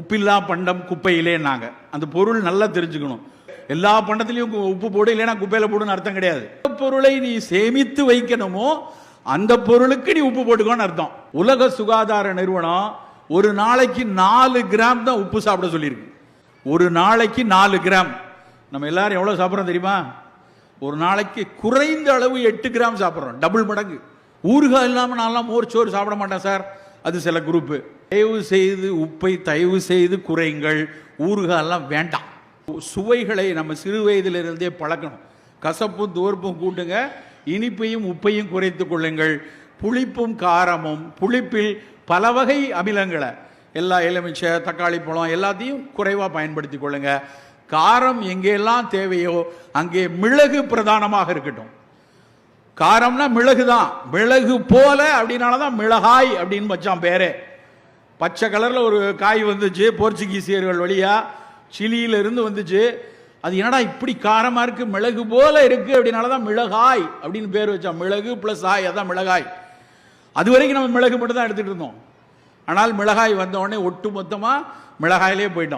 உப்பில்லா பண்டம் குப்பையிலேன்னாங்க அந்த பொருள் நல்லா தெரிஞ்சுக்கணும். எல்லா பண்டத்திலையும் உப்பு போடு இல்லைன்னா குப்பையில போடுன்னு அர்த்தம் கிடையாது. பொருளை நீ சேமித்து வைக்கணுமோ அந்த பொருளுக்கு நீ உப்பு போட்டுக்கோன்னு அர்த்தம். உலக சுகாதார நிறுவனம் ஒரு நாளைக்கு நாலு கிராம் தான் உப்பு சாப்பிட சொல்லியிருக்கு. ஒரு நாளைக்கு நாலு கிராம். நம்ம எல்லாரும் எவ்வளவு சாப்பிட்றோம் தெரியுமா? ஒரு நாளைக்கு குறைந்த அளவு எட்டு கிராம் சாப்பிட்றோம். டபுள் மடங்கு. ஊறுகாய் இல்லாமல் நான்லாம் மோர் சோறு சாப்பிட மாட்டேன் சார். அது சில குரூப்பு. தயவு செய்து உப்பை தயவு செய்து குறைங்கள் ஊறுகாய் எல்லாம் வேண்டாம். சுவைகளை நம்ம சிறு வயதிலிருந்தே பழக்கணும். கசப்பும் துவர்ப்பும் கூட்டுங்க. இனிப்பையும் உப்பையும் குறைத்து கொள்ளுங்கள். புளிப்பும் காரமும் புளிப்பில் பல வகை அமிலங்களை எல்லா எலுமிச்சை தக்காளி பழம் எல்லாத்தையும் குறைவாக பயன்படுத்தி கொள்ளுங்க. காரம் எங்கெல்லாம் தேவையோ அங்கே மிளகு பிரதானமாக இருக்கட்டும். காரம்னா மிளகு தான் மிளகு போல அப்படின்னால தான் மிளகாய் அப்படின்னு வச்சான் பேரே. பச்சை கலரில் ஒரு காய் வந்துச்சு போர்ச்சுகீசியர்கள் வழியாக சிலியில இருந்து வந்துச்சு. அது என்னடா இப்படி காரமாக இருக்குது மிளகு போல இருக்குது அப்படின்னால தான் மிளகாய் அப்படின்னு பேர் வச்சோம் மிளகு ப்ளஸ் ஆய் அதான் மிளகாய். அது வரைக்கும் நம்ம மிளகு மட்டும் தான் எடுத்துகிட்டு இருந்தோம். ஆனால் மிளகாய் வந்த உடனே ஒட்டு மொத்தமாக மிளகாயிலே போயிட்டோம்.